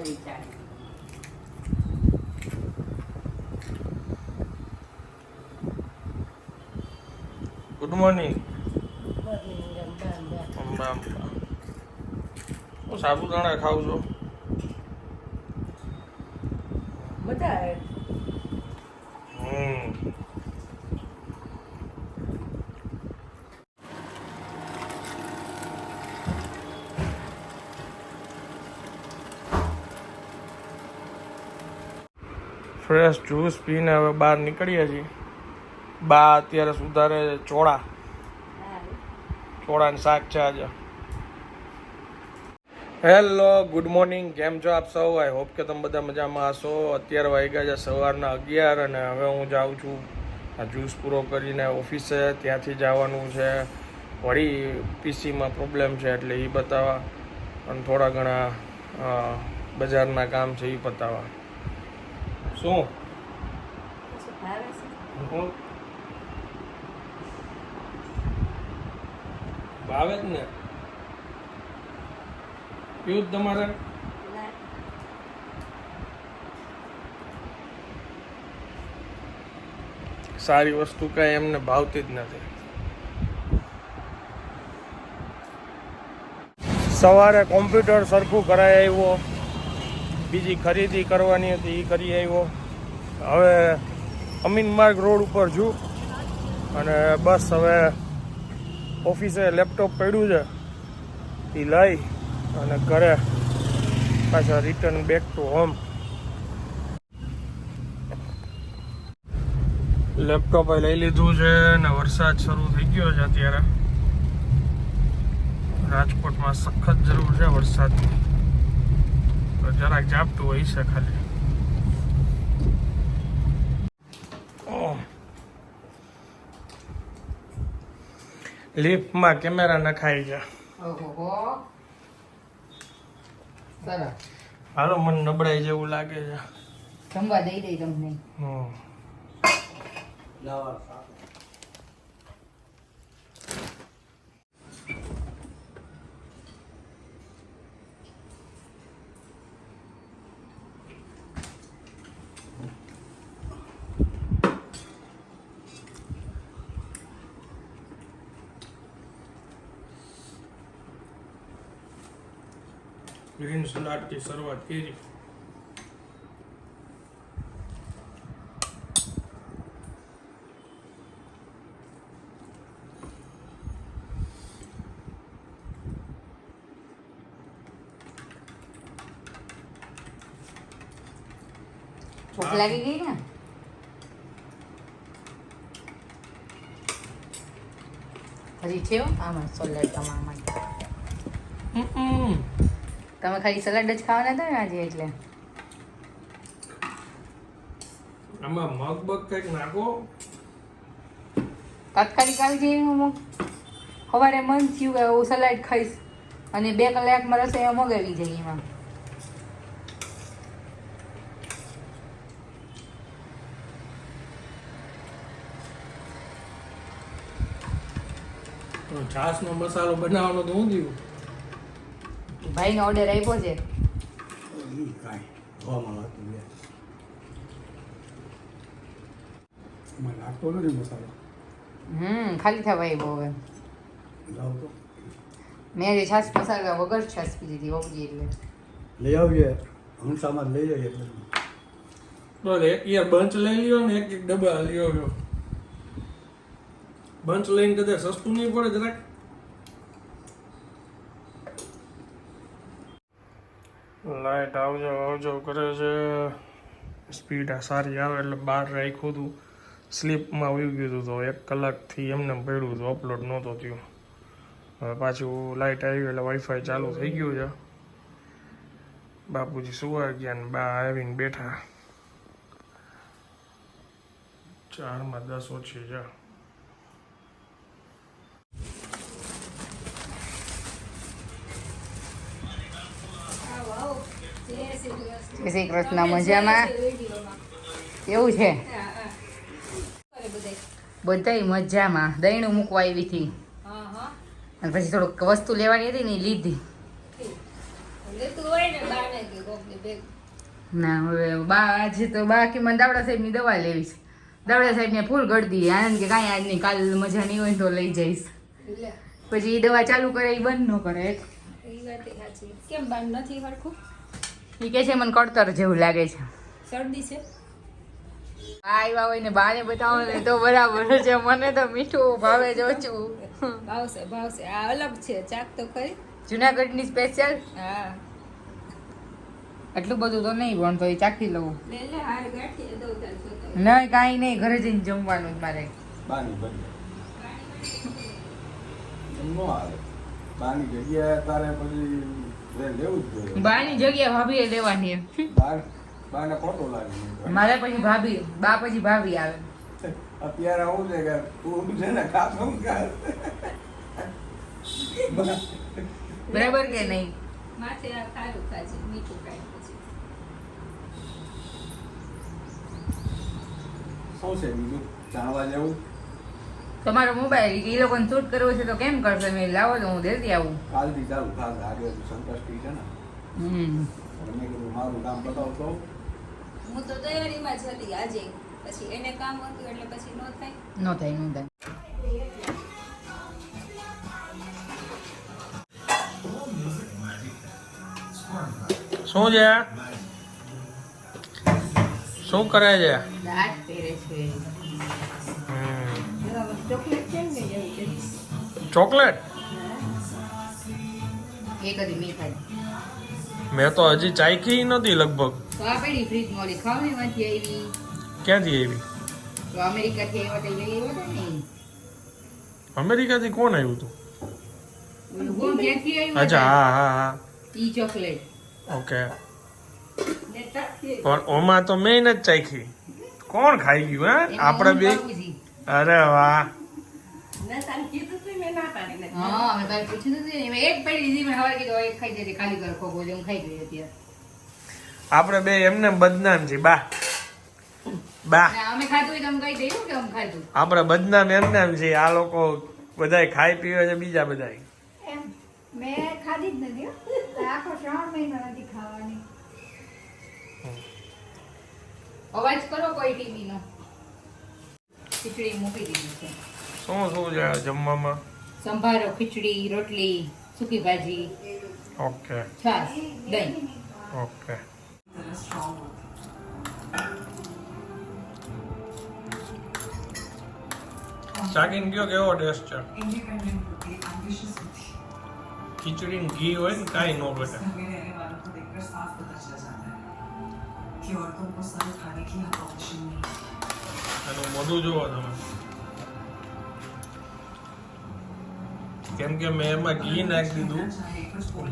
Good morning Amba Amba હું સાબુદાણા ખાઉં છું. બધા આવે. હમ ફ્રેશ જ્યુસ પીને હવે બહાર નીકળીએ છીએ. બા અત્યારે સુધારે ચોળા. ચોળાને શાક છે આજે. હેલો ગુડ મોર્નિંગ કેમ છો આપ સૌ? આઈ હોપ કે તમે બધા મજામાં હશો. અત્યારે વાગ્યા છે સવારના અગિયાર અને હવે હું જાઉં છું આ જ્યુસ પૂરો કરીને ઓફિસે ત્યાંથી જવાનું છે. વળી પીસીમાં પ્રોબ્લેમ છે એટલે એ બતાવવા. અને થોડા ઘણા બજારના કામ છે એ બતાવવા. શું? ભાવે જ ને? પીવું જ તમારે? સારી વસ્તુ કાંઈ એમને ભાવતી જ નથી. સવારે કોમ્પ્યુટર સરખું કરાઈ આવ્યો. બીજી ખરીદી કરવાની હતી એ કરી આવ્યો. હવે અમીન માર્ગ રોડ ઉપર છું. અને બસ હવે ઓફિસે લેપટોપ પડ્યું છે. એ લઈ અને ઘરે પાછા return back to home laptop લઈ લીધું છે અને વરસાદ શરૂ થઈ ગયો છે અત્યારે. રાજકોટમાં સખત જરૂર છે વરસાદની. તો જરાક જાપતું હોય છે ખાલી. લિફ્ટમાં કેમેરા નખાઈ ગયા. ઓહોહો. હાલો મને નબળાઈ જેવું લાગે છે. જમવા દઈ દઈ તમને. હમ. ગ્રીન સલાડથી શરૂઆત કરી ભૂખ લાગી ગઈ ને હજી છે હો? આમાં સલાડ તમારા માટે હમ તમે ખાલી સલાડ જ ખાવાના હતા ને આજે એટલે? આમાં મગ બગ કંઈક નાખો. તાત્કાલિક આવી જઈએ હું સવારે મન થયું કે હું સલાડ ખાઈશ. અને બે કલાકમાં રસોઈ મગાવી જઈએ એમાં. છાશનો મસાલો બનાવવાનો તો હું થયું? ભાઈનો ઓર્ડર આપ્યો છે. હમ, ખાલી થવા આવ્યો હવે. મેં છાશ મસાલા વગર છાશ પી લીધી એટલે. લઈ આવીએ હંસામાં લઈ જઈએ તો એક યાર બંચ લઈ લ્યો ને એક એક ડબ્બા લ્યો બંચ લઈને કદાચ સસ્તું નહીં પડે જરાક. લાઈટ આવજો આવજો કરે છે. સ્પીડ આ સારી આવે એટલે બહાર રાખ્યું હતું સ્લીપમાં આવી ગયું હતું તો એક કલાકથી એમને પડ્યું હતું અપલોડ નહોતો થયું. હવે પાછું લાઇટ આવી એટલે વાઈફાઈ ચાલુ થઈ ગયું છે. બાપુજી સુવા ગયા ને બા આવીને બેઠા. ચારમાં દસ ઓછી છે. જય શ્રી કૃષ્ણ મજામાં? એવું છે? બધાય મજામાં. દહીણું મૂકવા આવી હતી. અને પછી થોડુંક વસ્તુ લેવાની હતી ને લીધી. ને હવે બા આજે તો બા કે મને દાવડા સાહેબની દવા લેવી છે. દાવડા સાહેબને ફૂલ ગળદી આનંદ કે કાંઈ આજ નહીં કાલ મજા નહીં હોય તો લઈ જઈશ. પછી એ દવા ચાલુ કરે એ બંધ ન કરે. કેમ બાન નથી હરખું? એ કે છે મને કડતર જેવું લાગે છે. શરદી છે? આવ્યા હોય ને બાને બતાવો ને તો બરાબર છે મને તો મીઠું ભાવે જ ઓછું. ભાવશે ભાવશે. આ અલગ છે ચાક તો ખરી. જુનાગઢની સ્પેશિયલ હા. એટલું બધું તો નહીં પણ તો એ ચાખી લઉં. નહીં કાંઈ નહીં ઘરે જઈને જમવાનું મારે. બાની જગ્યાએ તારે પછી લે લેવું જ જોઈએ. બાની જગ્યાએ ભાભીએ લેવાની. એમ બાને ખોટો લાગે. મારે પછી ભાભી બા પછી ભાભી આવે. અત્યારે આવું છે કે તું છે ને કર. બરાબર કે નહીં? માથે આ ખારું ખાજે મીઠું ખાય પછી. શું છે બીજું? જાણવા જેવું? તમારો મોબાઈલ એ લોકોને શૂટ કરવો છે તો કેમ કરશે? મેં લાવો તો હું દેતી આવું. કાલથી ચાલુ થશે. આજે હજુ સંકષ્ટી છે ને. હમ. મેં કીધું મારું કામ બતાવતો હું તો તૈયારીમાં જ હતી આજે. પછી એને કામ હતું એટલે પછી નો થાય. નો થાય નો થાય. શું છે? શું કરે છે? દાંત પહેરે છે. ચોકલેટ? મેં તો હજી ચાખી નથી લગભગ. ક્યાંથી આવી? અમેરિકાથી કોણ આવ્યું હતું અચ્છા હા હા હા. ચોકલેટ. ઓકે. પણ ઓમાં તો મેં જ ચાખી કોણ ખાઈ ગયું હે? આપણે બે અરે વાહ. હા મેં તારે પૂછ્યું હતું મેં એક પડી લીધી મેં હવારે કીધું એક ખાઈ જતી ખાલી કર ખોખો એટલે ખાઈ ગઈ અત્યારે આપણે બે એમને બદનામ છે બા. બા. અમે ખાધું હોય તો અમે કે અમે ખાધું. આપણે બદનામ એમનામ છે આ લોકો બધાય ખાઈ પીવે છે બીજા બધાય. મેં ખાધી જ નથી આખો શ્રાવણ મહિનો નથી ખાવાની. અવાજ કરો કોઈ ટીવી નો ખીચડી મૂકી દીધી છે. શું શું છે જમવામાં? સંભારો ખીચડી રોટલી સૂકી ભાજી. ઓકે. છાશ દહીં. ઓકે. શાકીન કયો કેવો ટેસ્ટ છે? ખીચડી ઘી હોય ને કાંઈ ન બને એનું મોઢું જોવો તમે. કેમ કે મેં એમાં ઘી નાખી દીધું.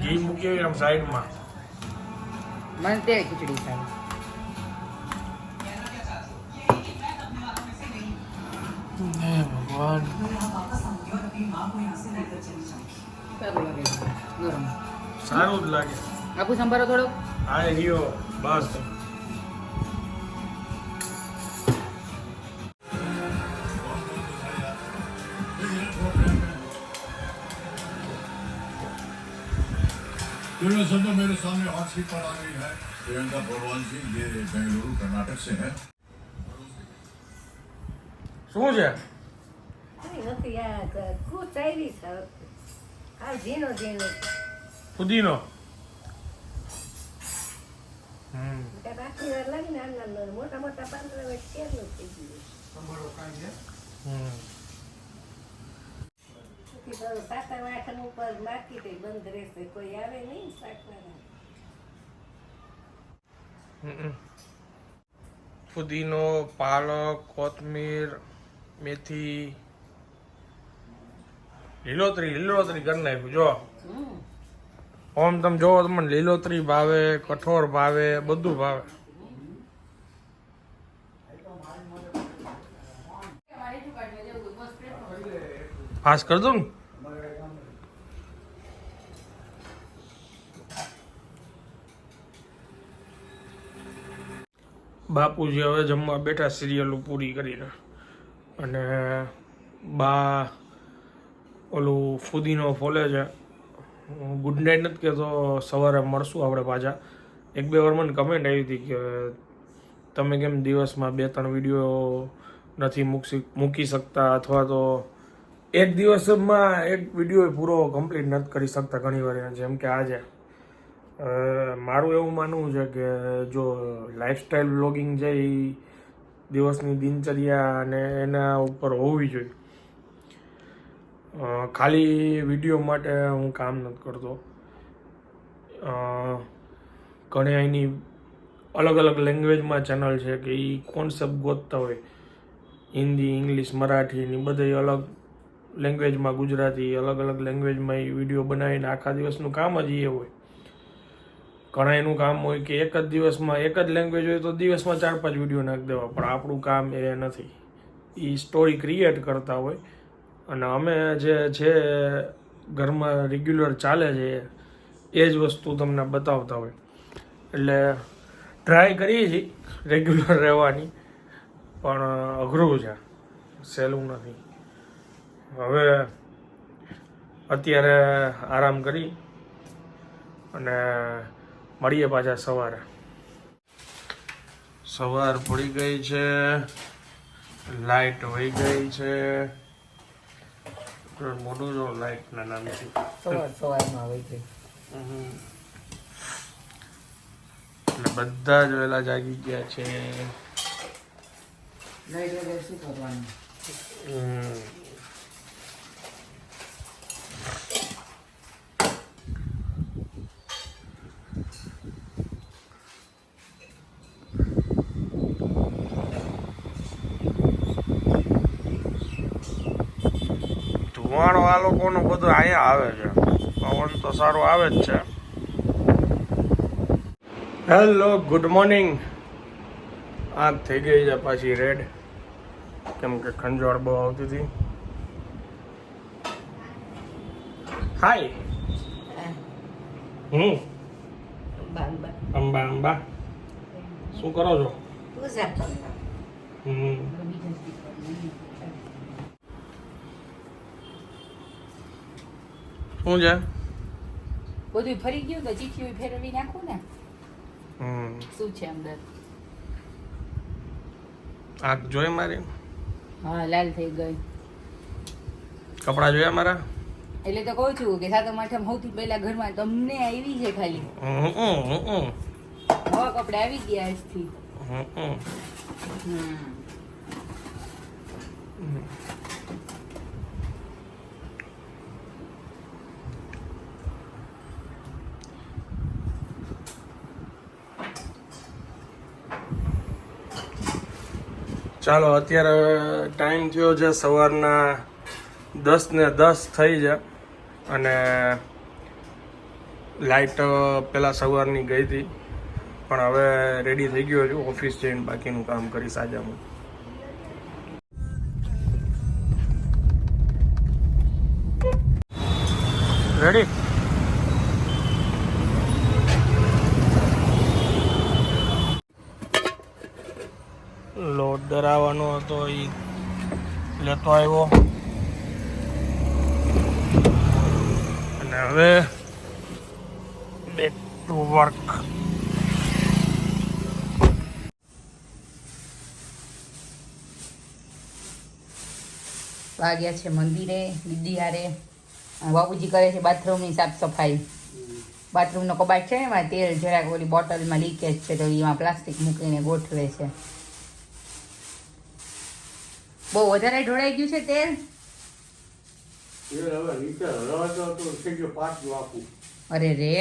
ઘી મૂક્યું આમ સાઈડમાં. મને તે ખીચડી સારી. સારું જ લાગે. આખું સંભાળો થોડો હા હિયો બસ. सामने हॉट सीट पर आ गई है प्रियंका भगवान जी ये बेंगलुरु कर्नाटक से है શું છે નથી આ કૂચ આવી છે આ ઝીણો ઝીણો ફુદીનો હમ આખી વાર લાગી ને આના નાના મોટા મોટા પાંદડા હોય કેરનું થઈ ગયું હમ પછી તો સાતમ આઠમ ઉપર માર્કેટ બંધ રહેશે કોઈ આવે નહીં શાકવાળા હમ. ફુદીનો, પાલક, કોથમીર, મેથી. લીલોતરી લીલોતરી કરી નાખ્યું, જો. ઓમ તમે જોવો તો મને લીલોતરી ભાવે કઠોર ભાવે, બધું ભાવે. ફાસ્ટ કર દઉં ને. બાપુજી હવે જમવા બેઠા સિરિયલો પૂરી કરીને. અને બા ઓલું ફુદીનો ફોલે છે. ગુડ નાઇટ નથી કહેતો, સવારે મળશું આપણે પાછા. એક બે વાર મને કમેન્ટ આવી હતી કે તમે કેમ દિવસમાં બે ત્રણ વીડિયો નથી મૂકી મૂકી શકતા અથવા તો એક દિવસમાં એક વીડિયો પૂરો કમ્પ્લીટ નથી કરી શકતા ઘણી વાર જેમ કે આજે મારું એવું માનવું છે કે જો લાઈફસ્ટાઈલ બ્લોગિંગ છે એ દિવસની દિનચર્યા અને એના ઉપર હોવી જોઈએ. ખાલી વીડિયો માટે હું કામ નથી કરતો. ઘણી એની અલગ અલગ લેંગ્વેજમાં ચેનલ છે કે એ કોન્સેપ્ટ ગોતતા હોય. હિન્દી ઇંગ્લિશ મરાઠી ની બધી અલગ લેંગ્વેજમાં ગુજરાતી અલગ અલગ લેંગ્વેજમાં એ વીડિયો બનાવીને આખા દિવસનું કામ જ એ હોય. ઘણા એનું કામ હોય કે એક જ દિવસમાં, એક જ લેંગ્વેજ હોય તો દિવસમાં ચાર પાંચ વીડિયો નાખી દેવા, પણ આપણું કામ એ નથી. એ સ્ટોરી ક્રિએટ કરતા હોય. અને અમે જે છે ઘરમાં રેગ્યુલર ચાલે છે, એ જ વસ્તુ તમને બતાવતા હોય. એટલે ટ્રાય કરીએ છીએ રેગ્યુલર રહેવાની, પણ અઘરું છે. સહેલું નથી. હવે અત્યારે આરામ કરી અને મળીએ પાછા સવારે. સવાર પડી ગઈ છે લાઈટ વહી ગઈ છે. મોટું જો લાઈટ ના નામથી. સવાર સવારમાં એટલે બધા જ વહેલા જાગી ગયા છે. લાઈટ વગર શું કરવાનું? હમ. આ લોકોનું બધું અહીંયા આવે છે. પવન તો સારો આવે જ છે. હેલો ગુડ મોર્નિંગ આ થઈ ગઈ છે પાછી રેડ કેમ કે ખંજવાળ બહુ આવતી હતી. હાય હું. અંબા અંબા શું કરો છો? હમ. શું છે? બધું ફરી ગયું તો ચીઠીઓ ફેરવી નાખું ને. હમ. શું છે અંદર? આંખ જોઈ મારી? હા લાલ થઈ ગઈ. કપડાં જોયા મારા? એટલે તો કહું છું કે સાતમ આઠમ સૌથી પહેલા ઘરમાં તમને આવી છે ખાલી. નવા કપડા આવી ગયા આજથી. હમ. ચાલો, અત્યારે ટાઈમ થયો છે સવારના દસ ને દસ થઈ છે. અને લાઇટ પહેલાં સવારની ગઈ હતી. પણ હવે રેડી થઈ ગયો છું ઓફિસ જઈને બાકીનું કામ કરીશ આજે હું રેડી લોડ ડરાવવાનો હતો એ લેતો આવ્યો. અને હવે બેક ટુ વર્ક વાગ્યા છે મંદિરે દીદી હારે બાબુજી કરે છે બાથરૂમની સાફ સફાઈ બાથરૂમનો કબાટ છે એમાં તેલ જરાક ઓલી બોટલમાં લીકેજ છે, તો એમાં પ્લાસ્ટિક મૂકીને ગોઠવે છે. બહુ વધારે ઢોળાઈ ગયું છે તેલ? અરે રે.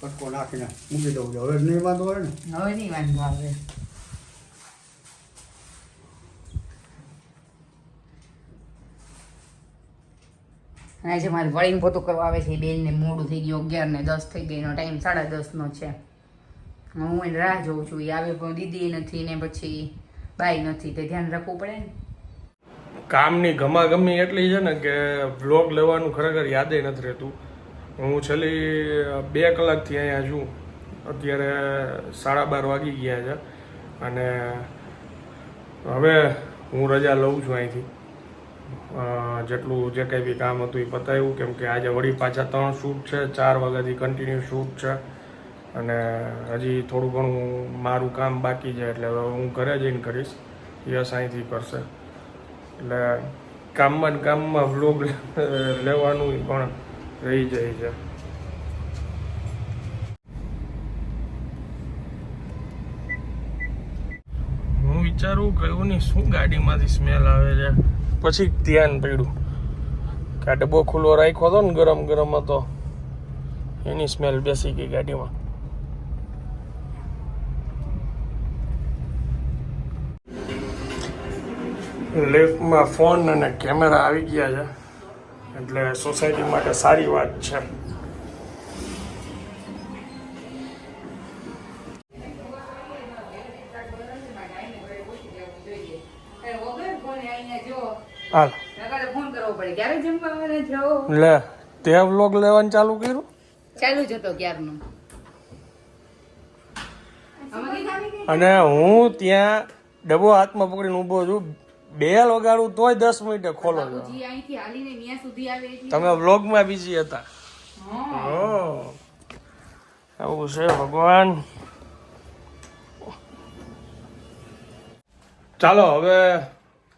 કટકો નાખીને મૂકી દઉં હવે નહીં વાંધો હોય ને? હવે નહીં વાંધો આવે. અને આજે મારે વળીને પોતું કરવા આવે છે એ બેનને મોડું થઈ ગયું, અગિયાર ને દસ થઈ ગઈ, એનો ટાઈમ સાડા દસનો છે. હું એને રાહ જોઉં છું, એ આવે પણ દીદી નથી ને પછી બાઈ નથી, તે ધ્યાન રાખવું પડે ને. કામની ગમાગમી એટલી છે ને કે વ્લોગ લેવાનું ખરેખર યાદે નથી રહેતું. હું છેલ્લી બે કલાકથી અહીંયા છું. અત્યારે સાડા બાર વાગી ગયા છે. અને હવે હું રજા લઉં છું અહીંથી. જેટલું જે કંઈ બી કામ હતું એ પતાવ્યું કેમ કે આજે વળી પાછા ત્રણ શૂટ છે, ચાર વાગ્યાથી કન્ટિન્યુ શૂટ છે. અને હજી થોડું ઘણું મારું કામ બાકી છે, એટલે હવે હું ઘરે જઈને કરીશ. યશ અહીંથી કરશે. એટલે કામમાં ને કામમાં વ્લોગ લેવાનું પણ રહી જાય છે. હું વિચારું, કયું નહીં શું ગાડીમાંથી સ્મેલ આવે છે? પછી ધ્યાન પડ્યું કે આ ડબ્બો ખુલ્લો રાખ્યો હતો ને ગરમ ગરમ હતો, એની સ્મેલ બેસી ગઈ ગાડીમાં. લેફ્ટમાં ફોન અને કેમેરા આવી ગયા છે. એટલે સોસાયટી માટે સારી વાત છે. હાલ. લે તે વ્લોગ લેવાનું ચાલુ કર્યું? ચાલુ જ હતો ક્યારનું. અને હું ત્યાં ડબ્બો હાથમાં પકડીને ઊભો છું. બેલ વગાડું તોય દસ મિનિટે ખોલો છો બાપુજી અહીંથી હાલીને ન્યા સુધી આવે એટલે. તમે વ્લોગમાં બિઝી હતા. હા. આવું છે ભગવાન. ચાલો હવે